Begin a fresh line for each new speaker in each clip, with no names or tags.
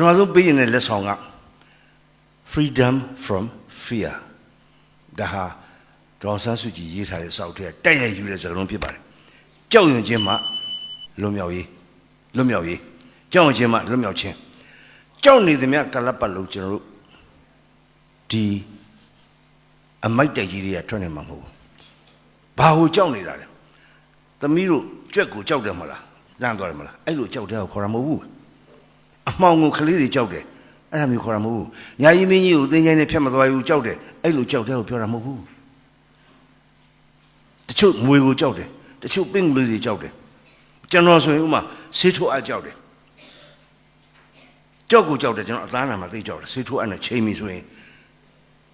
ထမဆုံးပေးရင်တဲ့လက်ဆောင်က freedom from fear ဒါဟာဒေါ်ဆန်းစုကြည်ရေးထားတဲ့စောက်ထဲတက်ရယူတဲ့စကားလုံးဖြစ်ပါတယ်ကြောက်ရွံ့ခြင်းမှလွတ်မြောက်ရေးလွတ်မြောက်ရေးကြောက်ရွံ့ခြင်းမှလွတ်မြောက်ခြင်းကြောက်နေသမျှကလပ်ပတ်လို့ကျွန်တော်တို့ဒီအမိုက်တက်ကြီးတွေကထွက်နေမှာမဟုတ်ဘူးဘာကိုကြောက်နေတာလဲသမီးတို့ကြွက်ကိုကြောက်တယ်မလားတန်းသွားတယ်မလားအဲ့လိုကြောက်တဲ့ကိုခေါ်တာမဟုတ်ဘူး အမှောင်ကိုကလေးတွေကြောက်တယ်အဲ့ဒါမျိုးခေါ်တာမဟုတ်ဘူးညာကြီးမင်းကြီးကိုသင်ချိုင်းနဲ့ဖြတ်မသွားဘူးကြောက်တယ်အဲ့လိုကြောက်တဲ့ကိုပြောတာမဟုတ်ဘူးတချို့ငွေကိုကြောက်တယ်တချို့ပင့်ကလေးတွေကြောက်တယ်ကျွန်တော်ဆိုရင်ဥမာဆေးထိုးအပ်ကြောက်တယ်ကြောက်ကိုကြောက်တယ်ကျွန်တော်အသားနာမှာသိကြောက်တယ်ဆေးထိုးအပ်နဲ့ချိန်ပြီဆိုရင်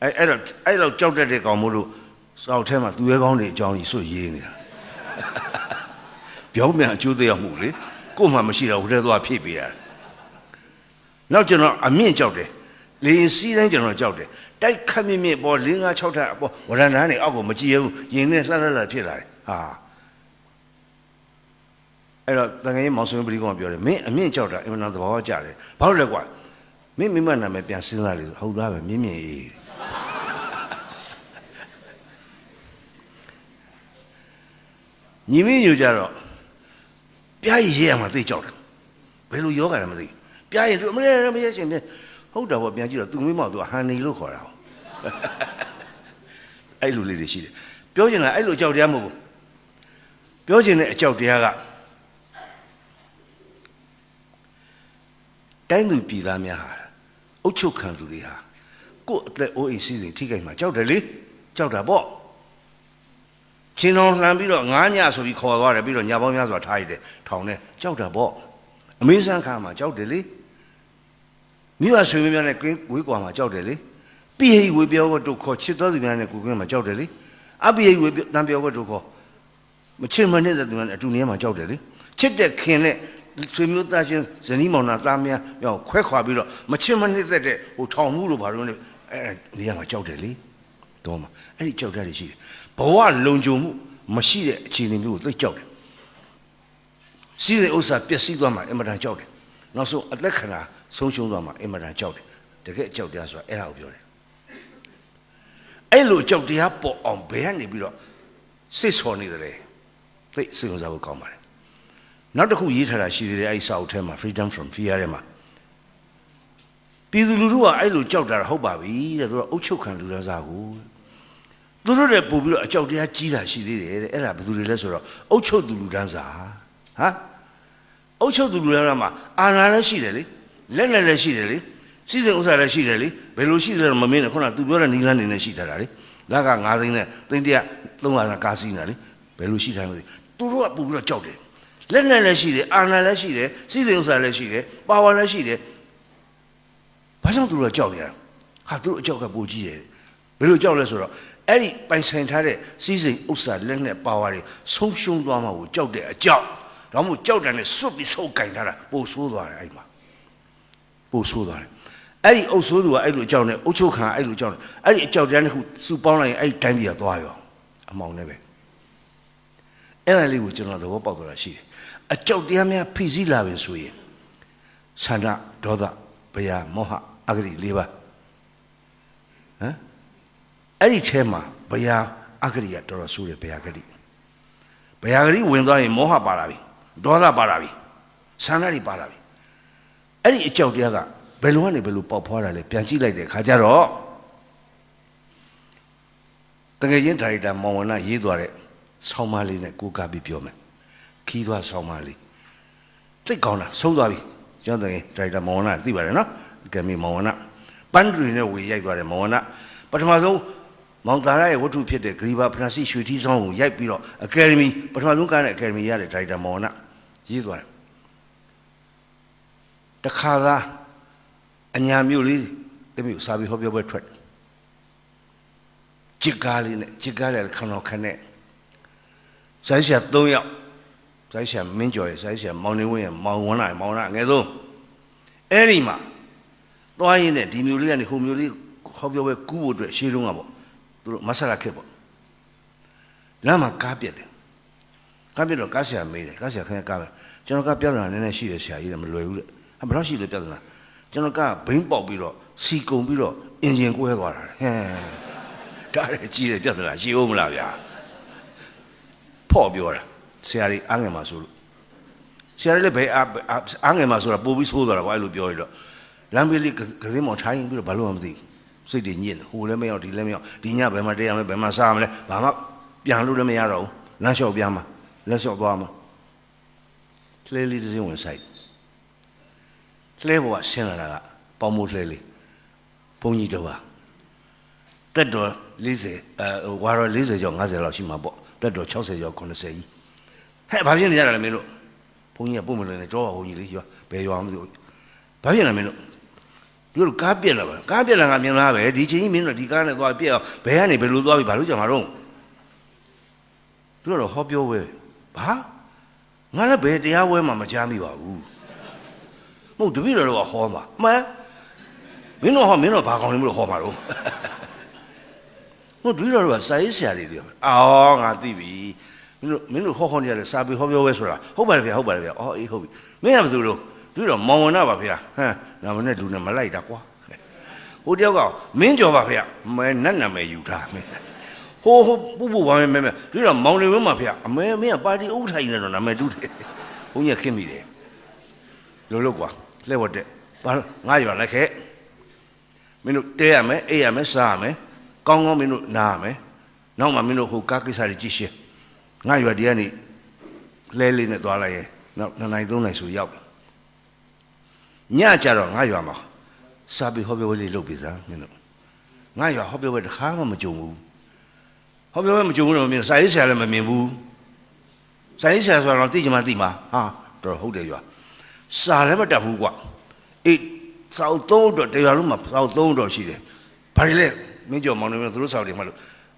အဲ့အဲ့တော့အဲ့တော့ကြောက်တတ်တဲ့ကောင်မို့လို့စောက်ထဲမှာသူရဲကောင်းတွေအကြောင်းကြီးဆွရေးနေတာပြောင်းပြန်အကျိုးတရားမှုလေကို့မှမရှိတော့ဟိုထဲသွားဖြည့်ပေးရတယ် နောက်ကျွန်တော်အမြင့်ကြောက်တယ်လေရင်စီးတိုင်းကျွန်တော်ကြောက်တယ်တိုက်ခတ်မြင့်မြင့်ပေါ်၄၅6ထပ်အပေါ်ဝရဏန်းနေအောက်ကိုမကြည့်ရဘူးရင်နဲ့လှလှလှဖြစ်လာတယ်ဟာအဲ့တော့တန်ငယ်မောင်ဆွေးပရိကောင်ပြောတယ်မင်းအမြင့်ကြောက်တာအင်မတန်သဘာဝကျတယ်ဘာလို့လဲကွာမင်းမိမနာမည်ပြန်စဉ်းစားလေဟုတ်သားပဲမြင့်မြင့်အေးညီမင်းညိုကြတော့ပြားရည်ရရမှာသိကြောက်တယ်ဘယ်လိုယောဂလဲမသိ ပြားရည်သူမလဲမရရှင်ပြဟုတ်တယ်ဗောပြန်ကြည့်တော့သူမိမောက်သူဟန်နီလို့ခေါ်တာအဲ့လိုလေးတွေရှိတယ်ပြောချင်တာအဲ့လိုအကြောက်တရားမဟုတ်ဘူးပြောချင်တဲ့အကြောက်တရားကတိုင်းသူပြည်သားများဟာအုတ်ချုပ်ခံသူတွေဟာကိုယ့်အသက်အိုးအိမ်စီးစိမ်ထိခိုက်မှာကြောက်တယ်လေကြောက်တာပေါ့ချင်းတော်လှမ်းပြီးတော့ငားညဆိုပြီးခေါ်သွားတယ်ပြီးတော့ညာပေါင်းများစွာထားရတယ်ထောင်နဲ့ကြောက်တာပေါ့အမေးဆန်းခါမှာကြောက်တယ်လေ မိဘဆွေမျိုးများနဲ့ဝေးကွာမှာကြောက်တယ်လေပိဟိဝေပြောဝတ်တို့ခေါ်ချစ်တော်သူများနဲ့ကိုကွင်းမှာကြောက်တယ်လေအပိဟိဝေတန်ပြောဝတ်တို့ခေါ်မချစ်မနဲ့တဲ့သူများနဲ့အတူနေမှာကြောက်တယ်လေချစ်တဲ့ခင်နဲ့ဆွေမျိုးသားချင်းဇနီးမောင်နှံသားများမြောက်ခွဲခွာပြီးတော့မချစ်မနဲ့တဲ့ဟိုထောင်မှုလို့ဘာလို့လဲအဲနေရာမှာကြောက်တယ်လေတော့မှာအဲ့ဒီကြောက်တတ်ရရှိတယ်ဘဝလုံခြုံမှုမရှိတဲ့အခြေအနေမျိုးကိုသိကြောက်တယ်စီးတဲ့ဥစ္စာပျက်စီးသွားမှအင်မတန်ကြောက်တယ်နောက်ဆုံးအသက်ခဏ ဆုံးရှုံးသွားမှအင်မတန်ကြောက်တယ်တကယ်ကြောက်တရားဆိုတာအဲ့ဒါကိုပြောတယ်အဲ့လိုကြောက်တရားပေါ်အောင်ဘယ်ကနေပြီးတော့စိတ်ဆော်နေတယ်လေသိစိတ်ဝင်စားဖို့ကောင်းပါတယ်နောက်တစ်ခုရေးထားတာရှိသေးတယ်အဲ့ဒီစာအုပ်ထဲမှာ freedom from fear ထဲမှာပြည်သူလူထုကအဲ့လိုကြောက်တာဟုတ်ပါပြီတဲ့သူကအုတ်ချုပ်ခံလူသားစားကိုသူတို့တွေပို့ပြီးတော့အကြောက်တရားကြီးတာရှိသေးတယ်တဲ့အဲ့ဒါဘယ်သူတွေလဲဆိုတော့အုတ်ချုပ်သူလူတန်းစားဟာအုတ်ချုပ်သူလူတန်းစားမှာအာဏာလည်းရှိတယ်လေ လက်နဲ့လည်းရှိတယ်လေစီစဉ်ဥစ္စာလည်းရှိတယ်လေဘယ်လိုရှိတယ်မမင်းနဲ့ခုနကသူပြောတဲ့နီလန်းနေနဲ့ရှိထားတာလေလက်က9သိန်းနဲ့သိန်းတရ300ကကားစီးနေတာလေဘယ်လိုရှိထားလဲသူတို့ကပို့ပြီးတော့ကြောက်တယ်လက်နဲ့လည်းရှိတယ်အာဏာလည်းရှိတယ်စီစဉ်ဥစ္စာလည်းရှိတယ်ပါဝါလည်းရှိတယ်ဘာကြောင့်သူတို့ကကြောက်နေရလဲဟာသူတို့အကြောက်ကပိုကြီးတယ်ဘယ်လိုကြောက်လဲဆိုတော့အဲ့ဒီပိုင်ဆိုင်ထားတဲ့စီစဉ်ဥစ္စာလက်နဲ့ပါဝါတွေဆုံးရှုံးသွားမှာကိုကြောက်တဲ့အကြောက်ဒါမှမဟုတ်ကြောက်တယ်နဲ့စွတ်ပြီးဆုပ်ကင်ထားတာပို့ဆိုးသွားတယ်အဲ့ဒီမှာ ပို့ဆိုးသွားတယ်အဲ့ဒီအုပ်ဆိုးသူကအဲ့လိုအကြောက်နဲ့အုပ်ချုပ်ခံအဲ့လိုအကြောက်နဲ့အဲ့ဒီအကြောက်တရားတစ်ခုစုပေါင်းလိုက်ရင်အဲ့ဒီတိုင်းပြည်ကသွားရောအမောင်နဲ့ပဲအဲ့ဒါလေးကိုကျွန်တော်သဘောပေါက်သွားတာရှိတယ်အကြောက်တရားများဖိစီးလာပြီဆိုရင်ဆန္ဒဒေါသဘယမောဟအဂတိ၄ပါးဟမ်အဲ့ဒီထဲမှာဘယအဂတိကတော်တော်ဆိုးတယ်ဘယဂတိဘယဂတိဝင်သွားရင်မောဟပါလာပြီဒေါသပါလာပြီဆန္ဒတွေပါလာပြီ အဲ့ဒီအကြောက်တရားကဘယ်လိုကနေဘယ်လိုပေါက်ဖွားတာလဲပြန်ကြည့်လိုက်တဲ့ခါကျတော့တကယ်ချင်းဒါရိုက်တာမောင်ဝနရေးသွားတဲ့ဆောင်းမလေးနဲ့ကိုကပြီးပြောမယ်ခီးသွားဆောင်းမလေးသိကောင်းတာဆုံးသွားပြီကျွန်တော်တကယ်ဒါရိုက်တာမောင်ဝနသိပါတယ်နော်ကဲမီမောင်ဝနပန်းတွေနဲ့ဝေရိုက်သွားတယ်မောင်ဝနပထမဆုံးမောင်သာရရဲ့ဝတ္ထုဖြစ်တဲ့ဂရီဘာဖရန်စီရွှေထီးဆောင်ကိုရိုက်ပြီးတော့အကယ်ဒမီပထမဆုံးကမ်းတဲ့အကယ်ဒမီရတဲ့ဒါရိုက်တာမောင်ဝနရေးသွားတယ် တခါသားအညာမျိုးလေးတမျိုးစာပြီးဟောပြောပွဲထွက်ကြစ်ကားလေးနဲ့ကြစ်ကားလေးခဏခနဲ့ဇိုင်းရှာ၃ယောက်ဇိုင်းရှာမင်းကျော်ရဲ့ဇိုင်းရှာမောင်နေဝင်းရဲ့မောင်ဝန်းလာမောင်လာငယ်ဆုံးအဲ့ဒီမှာသွားရင်းနဲ့ဒီမျိုးလေးကနေဟိုမျိုးလေးဟောပြောပွဲကူးဖို့အတွက်ရှေးတုန်းကပေါ့သူတို့မဆလာခက်ပေါ့လမ်းမှာကားပြက်တယ်ကားပြက်တော့ကားဆရာမေးတယ်ကားဆရာခင်ဗျားကားပဲကျွန်တော်ကပြဿနာနည်းနည်းရှိတယ်ဆရာကြီးလည်းမလွယ်ဘူးတဲ့ဟာ ဘယ်တော့ရှိလဲပြဿနာကျွန်တော်ကဘိန်းပေါက်ပြီးတော့စီကုံပြီးတော့အင်ဂျင်ကွဲသွားတာဟဲ့ဒါလည်းကြီးတယ်ပြဿနာရှိဦးမလားဗျာဖော့ပြောတာဆရာကြီးအားငယ်မှာဆိုလို့ဆရာကြီးလည်းဘယ်အားအားငယ်မှာဆိုတာပို့ပြီးဆိုးသွားတာဘာလို့ပြောရတော့လမ်းဘေးလေးကစင်းမောင်ထိုင်းပြီးတော့ဘာလို့မှမသိစိတ်တွေညစ်ဟိုလည်းမရောက်ဒီလည်းမရောက်ဒီညဘယ်မှာတရားမလဲဘယ်မှာစားမလဲဘာမှပြန်လို့လည်းမရတော့ဘူးလမ်းလျှောက်ပြန်မှာလက်လျှောက်သွားမှာလှဲလေးတစ်စင်းဝင်ဆိုင် လှဲဘဝဆင်းလာတာကပေါမိုးလှဲလေးဘုန်းကြီးတော်ပါတက်တော်40အဲဝါတော်40ကျော်50လောက်ရှိမှာပေါ့တက်တော်60ကျော်90ကြီးဟဲ့ဘာဖြစ်နေကြတာလဲမင်းတို့ဘုန်းကြီးကပုံမလို့နေတော့ဘုန်းကြီးလေးရွာဘယ်ရွာမသိဘူးဘာဖြစ်နေမင်းတို့တို့ကားပြက်လာပါကားပြက်လာကမြင်လားပဲဒီချိန်ကြီးမင်းတို့ဒီကားနဲ့သွားပြက်အောင်ဘယ်ကနေဘယ်လိုသွားပြီးဘာလို့ကြမှာတော့တို့တော့ဟောပြောဝဲဘာငါလည်းဘယ်တရားဝဲမှမကြားမိပါဘူးမ ဟုတ်တပည့်တော်တော့ဟောမှာမှန်မင်းတို့ဟောမင်းတို့ဘာကောင်းလဲမလို့ဟောမှာတော့မဟုတ်တပည့်တော်ကစာရေးဆရာတွေပြောအော်ငါသိပြီမင်းတို့မင်းတို့ဟောဟောနေရတယ်စာပေဟောပြောဝဲဆိုတာဟုတ်ပါတယ်ဗျာဟုတ်ပါတယ်ဗျာအော်အေးဟုတ်ပြီမင်းကဘယ်သူလို့တပည့်တော်မောင်ဝနာပါဗျာဟမ်ငါမနဲ့လူနဲ့မလိုက်တာကွာဟိုတယောက်ကမင်းကြော်ပါဗျာမဲနတ်နာမည်ယူထားမင်းဟိုဟိုပူပူပါမဲမဲမဲတပည့်တော်မောင်နေဝင်းပါဗျာအမဲမင်းကပါတီဥထိုင်နေတော့နာမည်တူတယ်ဘုန်းကြီးခင်းမိတယ်လို့လို့ကွာ လဲဝတ်တဲ့ဘာလို့ငါရွာလိုက်ခဲ့မင်းတို့တဲရမယ်အေးရမယ်စားရမယ်ကောင်းကောင်းမင်းတို့နားရမယ်နောက်မှမင်းတို့ဟိုကားကိစ္စတွေကြည့်ရှင်းငါရွာဒီကနေလဲလေးနဲ့သွားလိုက်ရင်နောက်နှစ်နိုင်သုံးနိုင်ဆိုရောက်ပြီညကြတော့ငါရွာမှာစာပေဟောပြောပွဲလေးလုပ်ပြီစားမင်းတို့ငါရွာဟောပြောပွဲတစ်ခါမှမကြုံဘူးဟောပြောပွဲမကြုံဘူးတော့မင်းစာရေးဆရာလည်းမမြင်ဘူးစာရေးဆရာဆိုတော့သိချင်မှသိမှာဟာတော့ဟုတ်တယ်ရွာ စာလည်းမတတ်ဘူးကွာအေးစောက်သုံးတော့တရားလုံးမှာစောက်သုံးတော့ရှိတယ်ဘာလဲမင်းကြော်မောင်နေမသူတို့စောက်တယ်မှလို့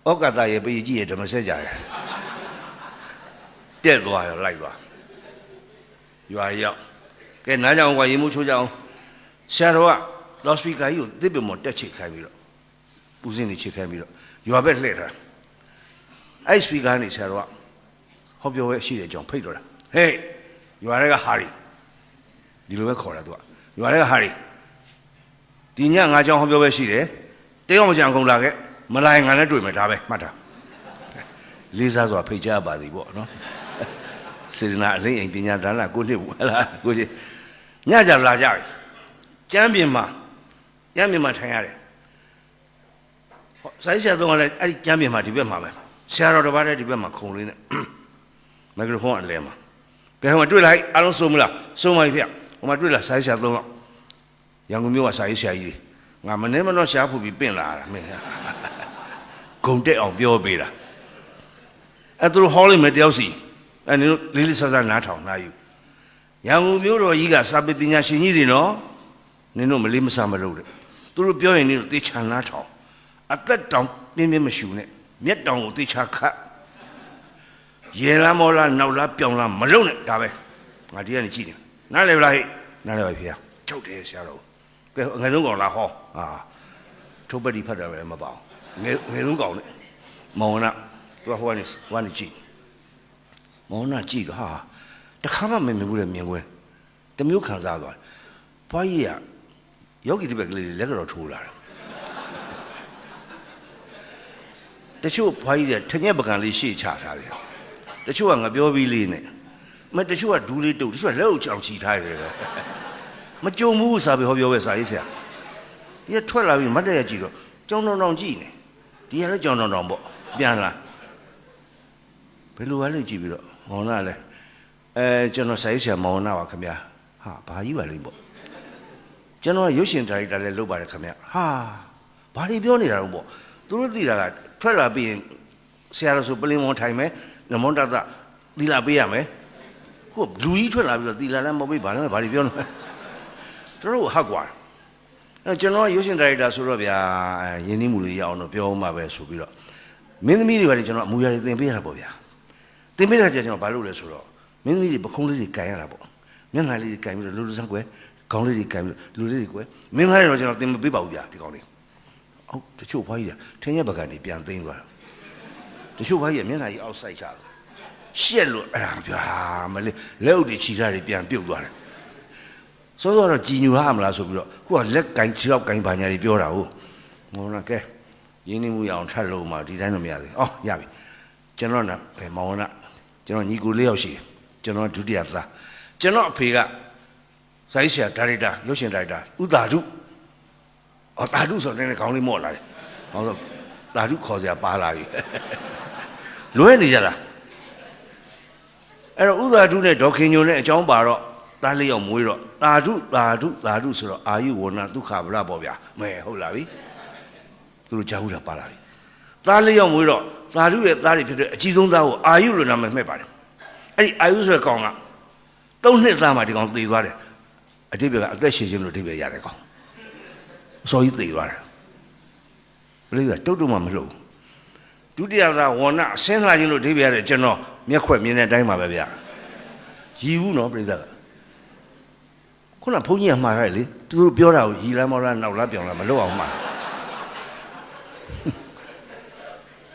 ဩကတာရဲ့ပေကြီးရဲ့ဓမ္မဆက်ကြရတက်သွားရောလိုက်သွားရွာရောက်ကဲနားကြအောင်ကွာရေမိုးချိုးကြအောင်ဆရာတော်ကလော့စပီကာကြီးကိုတစ်ပင်မော်တက်ချိတ်ခိုင်းပြီးတော့ပူစင်းနေချိတ်ခိုင်းပြီးတော့ရွာဘက်လှည့်ထားအဲ့စပီကာနေဆရာတော်ကဟောပြောပဲရှိတဲ့အကြောင်းဖိတ်တော့တာဟေးရွာတွေကဟာရီ ဒီလိုပဲခေါ်တာသူကရွာတွေကဟာရီဒီညငါကြောင်းဟောပြောပဲရှိတယ်တယောက်မကြံကုန်လာခဲ့မလာရင်ငါနဲ့တွေ့မယ်ဒါပဲမှတ်တာလေးစားစွာဖိတ်ကြားပါသည်ပေါ့နော်စေရနာအလင်းအိမ်ပညာဒါနကိုနှစ်ဘူးဟလားကိုကြီးညကြလာကြပြီကျမ်းပြင်မှာကျမ်းပြင်မှာထိုင်ရတယ်ဟောဆိုင်းဆရာသုံးကလည်းအဲ့ဒီကျမ်းပြင်မှာဒီဘက်မှာပဲဆရာတော်တစ်ပါးတည်းဒီဘက်မှာခုံလေးနဲ့မိုက်ခရိုဖုန်းအလဲမှာကဲဟိုမှာတွေ့လိုက်အားလုံးစုံမလားစုံပါပြီဖေ ဟိုမှာတွေ့လားဆိုင်းဆရာသုံးတော့ရန်ကုန်မြို့ကစာရေးဆရာကြီးတွေငါမနေမတော့ရှားဖို့ပြီးပင့်လာတာမင်းဂုံတက်အောင်ပြောပေးတာအဲ့သူတို့ဟောလိမ့်မယ်တယောက်စီအဲ့နင်တို့လေးလေးဆဆနားထောင်နာယူရန်ကုန်မြို့တော်ကြီးကစာပေပညာရှင်ကြီးတွေနော်နင်တို့မလေးမစားမလုပ်တဲ့သူတို့ပြောရင်နင်တို့တေချာနားထောင်အသက်တောင်ပြင်းပြင်းမရှူနဲ့မျက်တောင်ကိုတေချာခတ်ရေလားမောလားနောက်လားပြောင်းလားမလုပ်နဲ့ဒါပဲငါဒီကနေကြည့်နေ နားလေဗလားဟဲ့နားလေပါဖေ။ချုပ်တယ်ဆရာတော်ကဲငယ်ဆုံးကောင်လားဟောဟာထုတ်ပတိဖတ်တာပဲမပေါ့ငယ်ငယ်ဆုံးကောင်နဲ့မောင်နာသူကဟိုကနေဟိုကနေကြည့်မောင်နာကြည့်တော့ဟာတခါမှမမြင်ဘူးလေမြင်ကွယ်တမျိုးခံစားသွားတယ်ဘွားကြီးကယောဂီတိဘက်ကလေးလက်ကတော့ထိုးလာတယ်တချို့ဘွားကြီးကထညက်ပကံလေးရှေ့ချထားတယ်တချို့ကငပြောပြီးလေးနဲ့ မတချို့ကဒူးလေးတုပ်တချို့ကလက်အုပ်ချောင်ချီထားတယ်မကြုံဘူးစာပေဟောပြောပဲစာရေးဆရာဒီကထွက်လာပြီးမတ်တက်ရကြည့်တော့ကြောင်တောင်တောင်ကြည့်နေဒီကလည်းကြောင်တောင်တောင်ပေါ့ပြန်လာဘယ်လိုလဲကြည့်ပြီးတော့မောင်နာလဲအဲကျွန်တော်စာရေးဆရာမောင်နာပါခင်ဗျာဟာဘာကြီးပါလိမ့်ပေါ့ကျွန်တော်ရုပ်ရှင်ဒါရိုက်တာလည်းလုပ်ပါတယ်ခင်ဗျာဟာဘာတွေပြောနေတာတော့ပေါ့သူတို့သိတာကထွက်လာပြီးရင်ဆရာတော်ဆိုပလင်မောင်ထိုင်မယ်နမွန်တတသီလာပေးရမယ် ဟုတ်လူကြီးထွက်လာပြီးတော့သီလာလည်းမပေးဘာလဲဘာတွေပြောနေတို့တို့ဟတ်ကွာအဲကျွန်တော်ရုပ်ရှင်ဒါရိုက်တာဆိုတော့ဗျာယင်းနှီးမှုလေးရအောင်တော့ပြောအောင်ပါပဲဆိုပြီးတော့မင်းသမီးတွေဘာတွေကျွန်တော်အမူအရာတွေသင်ပေးရတာပေါ့ဗျာသင်ပေးတာကျကျွန်တော်ဘာလုပ်လဲဆိုတော့မင်းသမီးတွေပခုံးလေးတွေကန်ရတာပေါ့မျက်နှာလေးတွေကန်ပြီးတော့လူလူဆန်းကွယ်ခေါင်းလေးတွေကန်ပြီးတော့လူလေးတွေကွယ်မင်းသားတွေတော့ကျွန်တော်သင်မပေးပါဘူးဗျာဒီကောင်လေးဟုတ်တချို့ဘွားကြီးကထင်းရက်ပကံတွေပြန်သိမ်းသွားတာတချို့ဘွားကြီးကမျက်နှာကြီးအောက်ဆိုင်ချတယ် ရှက်လို့အဲ့ဒါဗျာမလေးလက်အုပ်တွေခြိထားတွေပြန်ပြုတ်သွားတယ်စောစောတော့ကြည်ညိုရမလားဆိုပြီးတော့ခုကလက်ကင်ခြေောက်ကင်ပါညာတွေပြောတာဟုတ်မောင်နာကဲရင်းနှီးမှုရအောင်ထပ်လို့မှဒီတိုင်းတော့မရသေးဘူးအော်ရပြီကျွန်တော်နာမောင်နာကျွန်တော်ညီကိုလေးယောက်ရှိတယ်ကျွန်တော်ဒုတိယသားကျွန်တော်အဖေကစိုင်းဆရာဒါရိုက်တာရုပ်ရှင်ဒါရိုက်တာဥတာဓုအော်တာဓုဆိုတော့လည်းခေါင်းလေးမော့လာတယ်ဟောတော့တာဓုခေါ်စရာပါလာပြီလွဲနေကြလား အဲ့တော့ဥသာဓုနဲ့ဒေါခင်ညိုနဲ့အကြောင်းပါတော့သားလေးယောက်မွေးတော့တာဓုတာဓုတာဓုဆိုတော့အာယုဝဏဒုက္ခဗလပေါ့ဗျာမဲဟုတ်လားဗျသူတို့ကြားဘူးတာပါလာပြီသားလေးယောက်မွေးတော့သာဓုရဲ့သားတွေဖြစ်တဲ့အကြီးဆုံးသားကိုအာယုလို့နာမည်မှဲ့ပါတယ်အဲ့ဒီအာယုဆိုတဲ့ကောင်ကသုံးနှစ်သားမှဒီကောင်သေသွားတယ်အတိပ္ပယ်ကအသက်ရှင်ခြင်းလို့အတိပ္ပယ်ရတယ်ကောင်အစောကြီးသေသွားတယ်ဘယ်လိုလဲတုတ်တုတ်မှမလှုပ်ဘူးဒုတိယသားဝဏအစင်းလာခြင်းလို့အတိပ္ပယ်ရတယ်ကျွန်တော် မျက်ခွက်မြင်တဲ့အတိုင်းပါပဲဗျာရည်ဘူးနော်ပြိဿကခုနဘုန်းကြီးကမှားရတယ်လေသူတို့ပြောတာကိုရည်လားမောလားနောက်လားပြောင်းလားမလုပ်အောင်မှား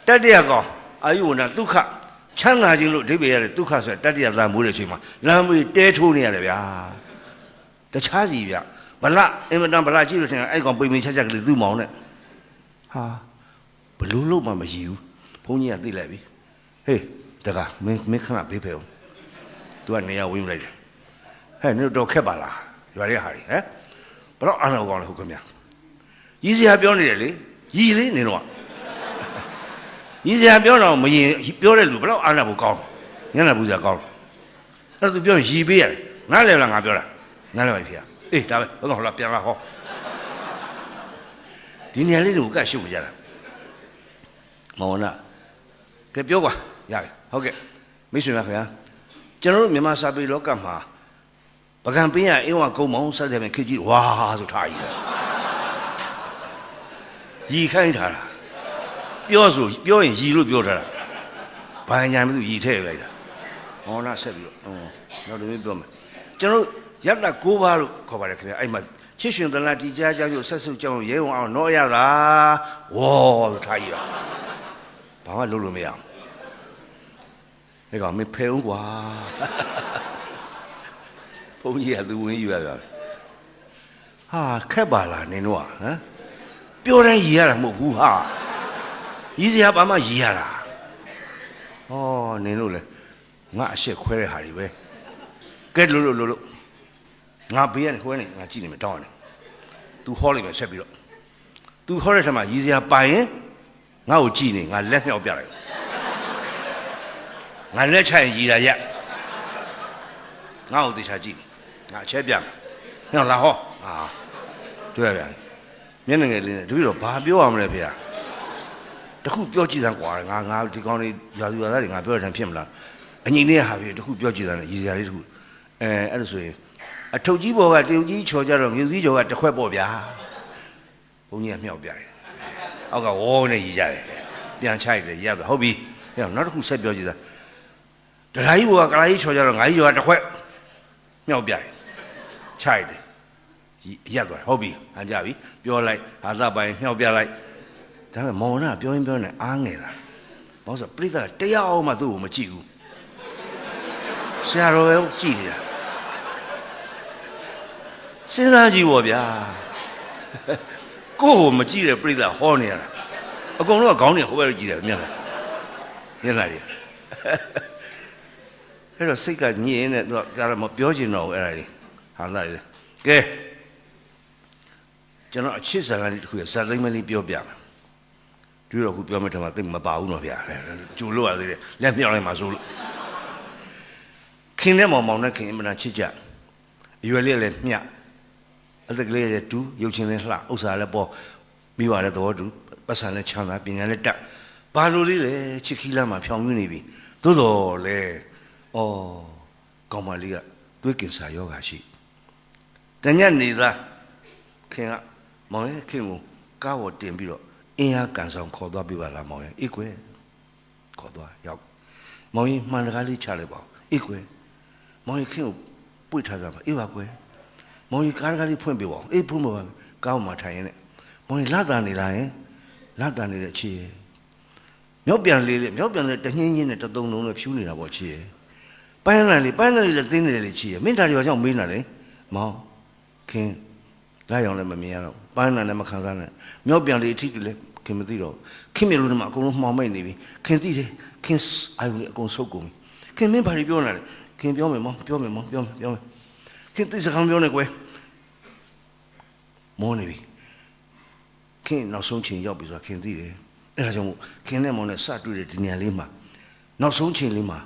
တတ္တရာကောင်အာယုဝနာဒုက္ခချမ်းသာခြင်းလို့အဓိပ္ပာယ်ရတယ်ဒုက္ခဆိုတတ္တရာသားမိုးတဲ့အချိန်မှာလမ်းမွေးတဲထိုးနေရတယ်ဗျာတခြားစီဗျဗလအင်မတန်ဗလကြည့်လို့ထင်တယ်အဲ့ကောင်ပိန်ပိန်ချက်ချက်ကလေးသူ့မောင်နဲ့ဟာဘလို့လို့မှမရည်ဘူးဘုန်းကြီးကသိလိုက်ပြီဟေးတ ကားမင်းမင်းခဏဘေးဖယ်အောင် तू ကနေရာဝင်လိုက်တယ်ဟဲ့နင်တို့တော့ခက်ပါလားရွာရဲဟာတွေဟမ်ဘလို့အာနာကောင်လဲဟုတ်ခမရကြီးစရာပြောနေတယ်လေရည်လေးနင်တို့ကညီစရာပြောတော့မရင်ပြောတဲ့လူဘယ်တော့အာနာဖို့ကောင်းညနာဘူးစရာကောင်းအဲ့ဒါသူပြောရင်ရီပေးရတယ်ငါလည်းလားငါပြောတာငါလည်းပါဖေ။အေးဒါပဲဘယ်တော့ဟလာပြန်လာဟောဒီနေရာလေးတွေကိုကတ်ရှုပ်ကြတာမောင်နာကဲပြောကွာ ရပြီဟုတ်ကဲ့မိတ်ဆွေများခင်ဗျာကျွန်တော်တို့မြန်မာစာပေလောကမှာပကံပင်းရအင်းဝကုံမောင်ဆက်တယ်မယ်ခေကြီးဝါဆိုထားကြီးတယ်ရီခိုင်းထားတာပြောဆိုပြောရင်ရည်လို့ပြောထားတာဘာညာမသိဘူးရည်ထည့်လိုက်တာဟောနာဆက်ပြီးတော့ဟောနောက်တစ်မျိုးပြောမယ်ကျွန်တော်ရတ္တ၉ပါးလို့ခေါ်ပါတယ်ခင်ဗျအဲ့မှာချစ်ရှင်သလားတီကြားကြောင့်ဆက်စုကြောင့်ရဲဝံအောင်တော့ရတာဝေါ်ထားရတာဘာမှလုပ်လို့မရအောင် ဒီကောင်မဖဲဦးကွာဘုန်းကြီးကသူဝင်ယူရတာဟာခက်ပါလားနင်တို့ကဟမ်ပြောတိုင်းရည်ရတာမဟုတ်ဘူးဟာရည်စရာဘာမှရည်ရတာဟောနင်တို့လေငါအရှက်ခွဲတဲ့ဟာတွေပဲကဲလို့လို့လို့လို့ငါဘေးကနေခွဲနေငါကြည့်နေမယ်တောင်းရတယ် तू ဟောလိုက်မယ်ဆက်ပြီးတော့ तू ဟောတဲ့ထက်မှာရည်စရာပိုင်ရင်ငါ့ကိုကြည့်နေငါလက်မြောက်ပြလိုက် ငါလက်ချရင်ရည်တာရက်ငါ့ကိုတေချာကြည့်ငါအချက်ပြမယ်ညောလာဟောအာတွေ့ရပြန်မျက်နှာငယ်လေးနဲ့တပည့်တော်ဘာပြောရမလဲဖေ။တခုပြောကြည့်စမ်းကွာငါငါဒီကောင်းလေးရာသူရာသားတွေငါပြောတဲ့တန်းဖြစ်မလားအငိမ့်လေးဟာပြီတခုပြောကြည့်စမ်းလေရည်စရာလေးတခုအဲအဲ့လိုဆိုရင်အထုပ်ကြီးဘော်ကတရုတ်ကြီးချော်ကြတော့မြူစည်းကျော်ကတစ်ခွက်ပေါ့ဗျာဘုန်းကြီးကမြောက်ပြတယ်အောက်ကဝေါနဲ့ရည်ကြတယ်ပြန်ချိုက်တယ်ရတော့ဟုတ်ပြီအဲ့တော့နောက်တစ်ခုဆက်ပြောကြည့်စမ်း ဒရာကြီးဘော်ကကလာကြီးချော်ကြတော့ငါကြီးကျော်ကတစ်ခွက်မြောက်ပြတယ်ချိုက်တယ်ရက်သွားဟုတ်ပြီဟန်ကြပြီပြောလိုက်ဟာသပိုင်မြောက်ပြလိုက်ဒါပေမဲ့မောင်နာပြောရင်ပြောနေအားငယ်လာ။ဘာလို့ဆိုပြိဿကတရားမှသူ့ကိုမကြည့်ဘူး။ဆရာတော်ပဲကြည့်နေတာ။စဉ်းစားကြည့်ပေါ့ဗျာ။ကိုယ့်ကိုမကြည့်တဲ့ပြိဿဟောနေရတာ။အကုန်လုံးကခေါင်းနဲ့ဟိုဘက်ကိုကြည့်တယ်မြင်လား။မြင်လားဒီ။ အဲ့တော့စိတ်ကညင်နေတော့ဒါတော့မပြောချင်တော့ဘူးအဲ့ဒါလေး။ဟာလာလေ။ကဲကျွန်တော်အချစ်စကားလေးတစ်ခုရဇာတ်သိမ်းမလေးပြောပြမယ်ဒီတော့ခုပြောမဲ့ထမှာသိပ်မပါဘူးတော့ဗျာကြိုလို့ရသေးတယ်လက်မြောက်လိုက်မှာဆိုလို့ခင်တဲ့မောင်မောင်နဲ့ခင်အမှန်ချစ်ကြအရွယ်လေးလည်းမျှအသက်ကလေးလည်းတူရုပ်ချင်းလည်းလှဥစ္စာလည်းပေါ်မိပါတဲ့သဘောတူပတ်စံလည်းချမ်းသာပညာလည်းတက်ဘာလို့လေးလဲချစ်ခီလာမှာဖြောင်းရင်းနေပြီသို့တော်လေ ဩကောင်မလေးကတွေးကင်ဆာယောဂါရှိတညက်နေသားခင်ကမောင်ရဲ့ခင်ကိုကားပေါ်တင်ပြီးတော့အင်းအားကန်ဆောင်ခေါ်သွားပြပါလားမောင်ရင်အေးကွယ်ခေါ်သွားရောက်မောင်ရင်မှန်တကားလေးချလိုက်ပါဦးအေးကွယ်မောင်ရင်ခင်းကိုပွေထားစမ်းပါအေးပါကွယ်မောင်ရင်ကားတကားလေးဖွင့်ပြပါဦးအေးဖွင့်ပါပါကောင်းမှထိုင်ရင်နဲ့မောင်ရင်လာတာနေလာရင်လာတာနေတဲ့ချီရဲ့မြောက်ပြန်လေးလေမြောက်ပြန်လေးတညင်းချင်းနဲ့တသုံးလုံးနဲ့ဖြူးနေတာပေါ့ချီရဲ့ ပိုင်းလန်လေးပိုင်းလန်လေးလည်းတင်းနေတယ်လေချီရဲ့မင်းသားတွေကကြောင့်မေးနေတာလေမောင်ခင်လာရောင်လည်းမမြင်ရတော့ပန်းနာလည်းမခံစားနဲ့မြောက်ပြန်လေအထီးတူလည်းခင်မသိတော့ခင်မြေလို့ဒီမှာအကုန်လုံးမှောင်မိတ်နေပြီခင်သိတယ်ခင်အာယုန်လည်းအကုန်ဆုပ်ကုန်ပြီခင်မင်းဘာတွေပြောနေလဲခင်ပြောမယ်မောပြောမယ်မောပြောမယ်ပြောမယ်ခင်သိစကားပြောနေကွယ်မောနေပြီခင်နောက်ဆုံးချိန်ရောက်ပြီဆိုတာခင်သိတယ်အဲဒါကြောင့်မို့ခင်နဲ့မောင်နဲ့စတွေ့တဲ့ဒီနေရာလေးမှာနောက်ဆုံးချိန်လေးမှာ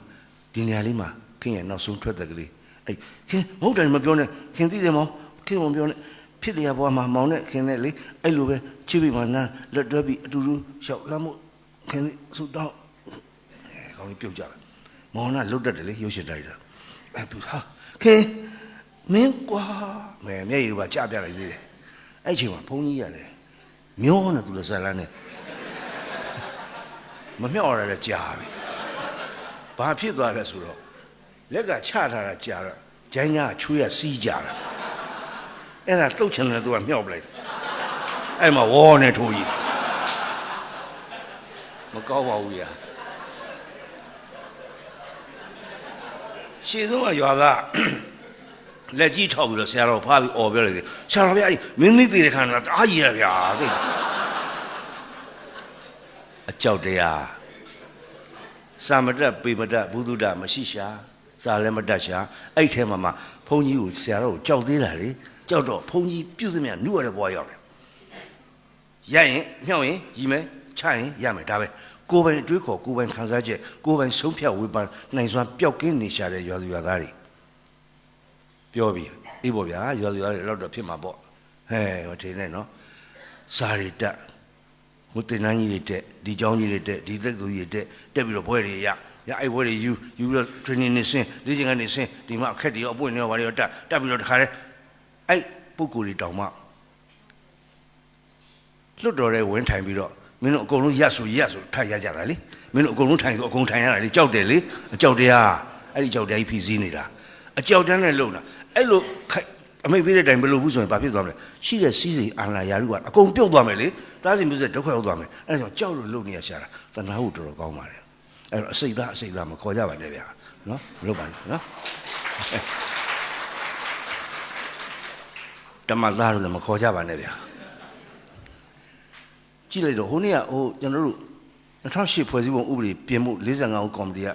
ဒီနေရာလေးမှာ ခင်ရဲ့နောက်ဆုံးထွက်တဲ့ကလေးအဲ့ခင်မဟုတ်တယ်မပြောနဲ့ခင်သိတယ်မောင်ခင်မပြောနဲ့ဖြစ်လျာဘွားမှာမောင်နဲ့ခင်နဲ့လေအဲ့လိုပဲချစ်ပြီးမှနန်းလက်တွဲပြီးအတူတူရှောက်လမ်းမို့ခင်ဆူတော့အဲကောင်းကြီးပြုတ်ကြတယ်မောင်ကလွတ်တတ်တယ်လေရုပ်ရှင်တိုက်တာအဲ့သူဟာခင်မင်းကွာမဲမျက်ရည်ကကြပြလိုက်သေးတယ်အဲ့ချိန်မှာဘုန်းကြီးရတယ်မျောနေသူလည်းဇာလန်းနဲ့မမျောရလည်းကြာပြီဘာဖြစ်သွားလဲဆိုတော့ လက်ကချထားတာကြာတော့ဂျိုင်းညာချွေးရစီးကြတာအဲ့ဒါလှုပ်ချင်တယ်သူကမျောပလိုက်အဲ့မှာဝေါ်နေထိုးကြီးမကောက်ပါဘူးရာရှေ့ဆုံးကရွာသားလက်ကြီးထောက်ပြီးတော့ဆရာတော်ဖားပြီးអော်ပြောလိုက်တယ်ဆရာတော်ဗျာအဲ့မင်းမင်းသေးတဲ့ခါတော့အားကြီးရဗျာသိအကြောက်တရားစာမတက်ပေမတက်ဘုဒ္ဓတမရှိရှာ စာလည်းမတက်ရှာအဲ့ထဲမှာမှဘုန်းကြီးကိုဆရာတော်ကိုကြောက်သေးတာလေကြောက်တော့ဘုန်းကြီးပြုတ်သမျှနှုတ်ရတဲ့ဘွားရောက်တယ်ရရင်မြောက်ရင်ရီမယ်ချရင်ရမယ်ဒါပဲကိုယ်ပိုင်အတွေးခေါ်ကိုယ်ပိုင်ခံစားချက်ကိုယ်ပိုင်ဆုံးဖြတ်ဝေဖန်နိုင်စွမ်းပျောက်ကင်းနေရှာတဲ့ရွာသူရွာသားတွေ ပြောပြီအေးပေါ့ဗျာရွာသူရွာတွေတော့တော့ဖြစ်မှာပေါ့ဟဲမထင်နဲ့နော်စာရီတက်ဟိုတင်နန်းကြီးတွေတက်ဒီเจ้าကြီးတွေတက်ဒီသက်သူကြီးတွေတက်တက်ပြီးတော့ဘွဲတွေရ ရအဲ့ဘွဲတွေယူယူပြီးတော့ training နေစင်းလေ့ကျင့်ခန်းနေစင်းဒီမှာအခက်တွေရောအပွင့်တွေရောဘာတွေရောတက်တက်ပြီးတော့တခါလဲအဲ့ပုဂ္ဂိုလ်တွေတောင်မှလွတ်တော်တဲ့ဝင်းထိုင်ပြီးတော့မင်းတို့အကုန်လုံးရက်ဆိုရက်ဆိုထိုင်ရကြတာလေမင်းတို့အကုန်လုံးထိုင်ဆိုအကုန်ထိုင်ရတာလေကြောက်တယ်လေအကြောက်တရားအဲ့ဒီကြောက်တရားကြီးဖြီးစည်းနေတာအကြောက်တန်းနဲ့လုံတာအဲ့လိုခိုက်အမိတ်ပေးတဲ့အတိုင်းဘယ်လိုဘူးဆိုရင်ဘာဖြစ်သွားမလဲရှိတဲ့စီးစိမ်အာဏာရာလူကအကုန်ပြုတ်သွားမယ်လေတားစီမျိုးစက်ဒုက္ခရောက်သွားမယ်အဲ့ဒါကြောင့်ကြောက်လို့လုံနေရရှာတာသနာဟုတော်တော်ကောင်းပါတယ် အဲ့တော့အစိတ်သားအစိတ်သားမခေါ်ကြပါနဲ့ဗျာနော်မလုပ်ပါနဲ့နော်တမသားလို့လည်းမခေါ်ကြပါနဲ့ဗျာကြည့်လိုက်တော့ဟိုနေ့ကဟိုကျွန်တော်တို့2008ဖွဲ့စည်းပုံဥပဒေပြင်မှု45ဦးကော်မတီက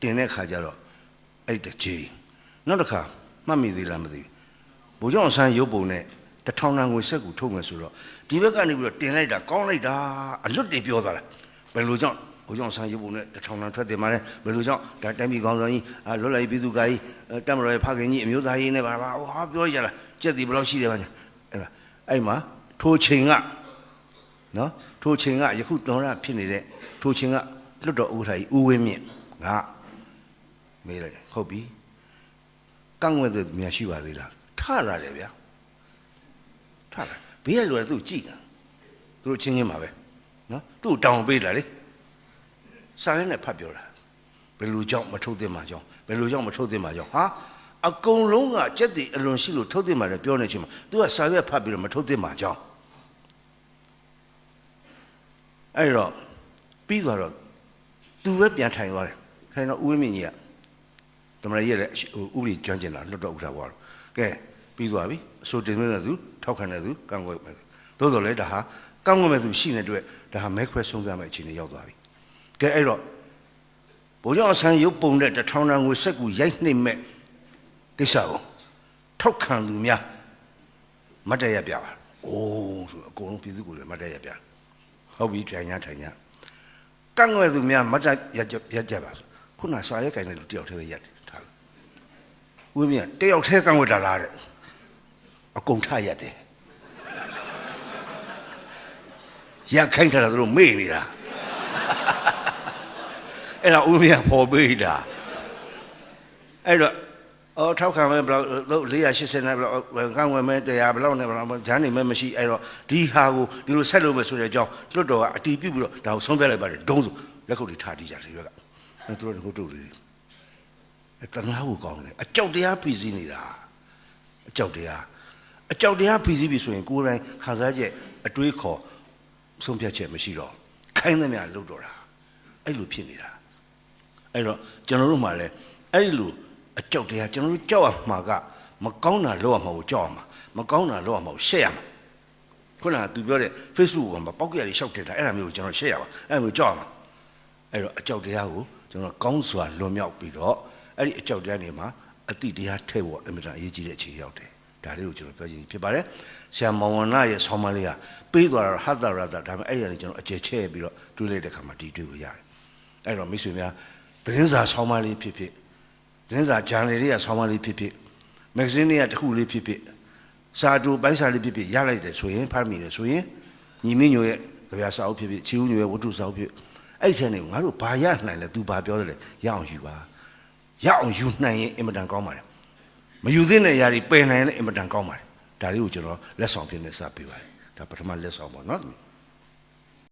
တင်တဲ့ခါကျတော့အဲ့ဒီတစ်ချိန်နောက်တစ်ခါမှတ်မိသေးလားမသိဘူးဘိုးကျောင်းဆန်းရုပ်ပုံနဲ့တထောင်တန်ငွေဆက်ကူထုတ်မယ်ဆိုတော့ဒီဘက်ကနေပြီးတော့တင်လိုက်တာကောင်းလိုက်တာအလွတ်တင်ပြောသွားတာဘယ်လိုကြောင့် ဘိုးကျောင်းဆန်းရုပ်ပုံနဲ့တထောင်တန်ထွက်တင်มาလဲဘယ်လိုကြောင့်ဒါတိုင်းပြည်ကောင်းဆောင်ကြီးအာလွတ်လိုက်ပြည်သူကကြီးတက်မတော်ရဲ့ဖခင်ကြီးအမျိုးသားကြီးနဲ့ပါပါဟာပြောရလားကြက်ဒီဘယ်လောက်ရှိတယ်ပါညာအဲ့ဒါအဲ့မှာထိုချိန်ကနော်ထိုချိန်ကယခုသွန်ရဖြစ်နေတဲ့ထိုချိန်ကလွတ်တော်ဥက္ကဋ္ဌကြီးဦးဝင်းမြင့်ကမေးလိုက်ဟုတ်ပြီကန့်ွက်တဲ့သူများရှိပါသေးလားထလာတယ်ဗျာထလာဘေးကလူကသူ့ကြည့်တာသူတို့ချင်းချင်းပါပဲနော်သူ့တောင်းပေးလာလေ စာရဲနဲ့ဖတ်ပြောတာဘယ်လိုကြောင့်မထုတ်သင့်မှာကြောင့်ဘယ်လိုကြောင့်မထုတ်သင့်မှာကြောင့်ဟာအကုန်လုံးကစက်တီအလွန်ရှိလို့ထုတ်သင့်မှာလည်းပြောနေချင်းမှာ तू ကစာရဲဖတ်ပြီးတော့မထုတ်သင့်မှာကြောင့်အဲ့တော့ပြီးသွားတော့ तू ပဲပြန်ထိုင်သွားတယ်ထိုင်တော့ဦးဝင်းမြင့်ကြီးကတမရရဲ့ဟိုဥပဒေကျွမ်းကျင်တာလွတ်တော့ဥထားပါတော့ကဲပြီးသွားပြီအဆိုတင်နေတဲ့သူထောက်ခံတဲ့သူကန့်ကွက်မဲ့သူသို့တော်လည်းဒါဟာကန့်ကွက်မဲ့သူရှိနေတဲ့အတွက်ဒါဟာမဲခွဲဆုံးဖြတ်မဲ့အခြေအနေရောက်သွားပြီ ကဲအဲ့တော့ဘိုးကျောင်းဆန်းရုပ်ပုံတဲ့တထောင်တန်ငွေစက်ကူရိုက်နှိမ့်မဲ့ကိစ္စကိုထောက်ခံသူများမတ်တရပြပါအိုးဆိုအကုန်လုံးပြည်သူကိုလည်းမတ်တရပြဟုတ်ပြီထိုင်ညာထိုင်ညာကန့်ကွက်သူများမတ်တရရကြပါဆိုခုနစာရဲကင်တဲ့လူတယောက်တည်းပဲရက်တယ်ထားလို့ဝင်းမြတ်တယောက်တည်းကန့်ကွက်တာလားတဲ့အကုန်ထရက်တယ်ရက်ခိုင်းထားတာသူတို့မေ့နေတာ အဲ့ဒါဦးမြတ်ပေါ်ပေးတာအဲ့တော့အော်ထောက်ခံမဲ့ဘယ်လောက်480နဲ့ဘယ်လောက်ကန့်ဝယ်မဲ့100ဘယ်လောက်နဲ့ဘယ်လောက်ဂျမ်းနေမဲ့မရှိအဲ့တော့ဒီဟာကိုဒီလိုဆက်လုပ်မယ်ဆိုတဲ့အကြောင်းလွတ်တော်ကအတီးပြုတ်ပြီးတော့ဒါကိုဆုံးဖြတ်လိုက်ပါတယ်ဒုံးဆိုလက်ခုပ်တွေထားတီးကြတယ်ရွက်ကအဲ့သူတို့ဟိုတို့လေးအတနာကိုကောင်းတယ်အကြောက်တရားပြည်စည်းနေတာအကြောက်တရားအကြောက်တရားပြည်စည်းပြီဆိုရင်ကိုယ်တိုင်ခံစားချက်အတွေးခေါ်ဆုံးဖြတ်ချက်မရှိတော့ခိုင်းသမျှလုပ်တော့တာအဲ့လိုဖြစ်နေတာ အဲ့တော့ကျွန်တော်တို့မှလည်းအဲ့ဒီလိုအကြောက်တရားကျွန်တော်တို့ကြောက်ရမှာကမကောင်းတာလောက်ရမှာကိုကြောက်ရမှာမကောင်းတာလောက်ရမှာကိုရှက်ရမှာခုနကသူပြောတဲ့ Facebook ပေါ်မှာပောက်ကရလေးရှောက်တင်တာအဲ့ဒါမျိုးကိုကျွန်တော်ရှက်ရပါအဲ့ဒါမျိုးကြောက်ရမှာအဲ့တော့အကြောက်တရားကိုကျွန်တော်ကောင်းစွာလွန်မြောက်ပြီးတော့အဲ့ဒီအကြောက်တရားတွေမှာအတိတရားထည့်ဖို့အင်မတန်အရေးကြီးတဲ့အခြေရောက်တယ်ဒါလေးကိုကျွန်တော်ပြောချင်ဖြစ်ပါတယ်ဆရာမောင်ဝန္ဒရဲ့ဆောင်းပါးလေးကပေးသွားတာဟတ်တာရတာဒါပေမဲ့အဲ့ဒီကနေကျွန်တော်အကျယ်ချဲ့ပြီးတော့တွေးလိုက်တဲ့ခါမှာဒီတွေးကိုရတယ်အဲ့တော့မိတ်ဆွေများ သတင်းစာဆောင်းပါးလေးဖြစ်ဖြစ်သတင်းစာဂျာနယ်တွေကဆောင်းပါးလေးဖြစ်ဖြစ်မဂ္ဂဇင်းတွေကတစ်ခုလေးဖြစ်ဖြစ်စာတူပိုင်းစာလေးဖြစ်ဖြစ်ရလိုက်တယ်ဆိုရင်ဖတ်မိတယ်ဆိုရင်ညီမင်းညိုရဲ့ကြပြစာအုပ်ဖြစ်ဖြစ်ချီဦးညိုရဲ့ဝတ္ထုစာအုပ်ဖြစ်အဲ့ဒီထဲနေငါတို့ဘာရနိုင်လဲ तू ဘာပြောတယ်လဲရအောင်ယူပါရအောင်ယူနိုင်ရင်အင်မတန်ကောင်းပါတယ်မယူသင့်တဲ့ຢာတွေပယ်နိုင်ရင်လည်းအင်မတန်ကောင်းပါတယ်ဒါလေးကိုကျွန်တော်လက်ဆောင်ဖြစ်နေစပေးပါတယ်ဒါပထမလက်ဆောင်ပေါ့နော်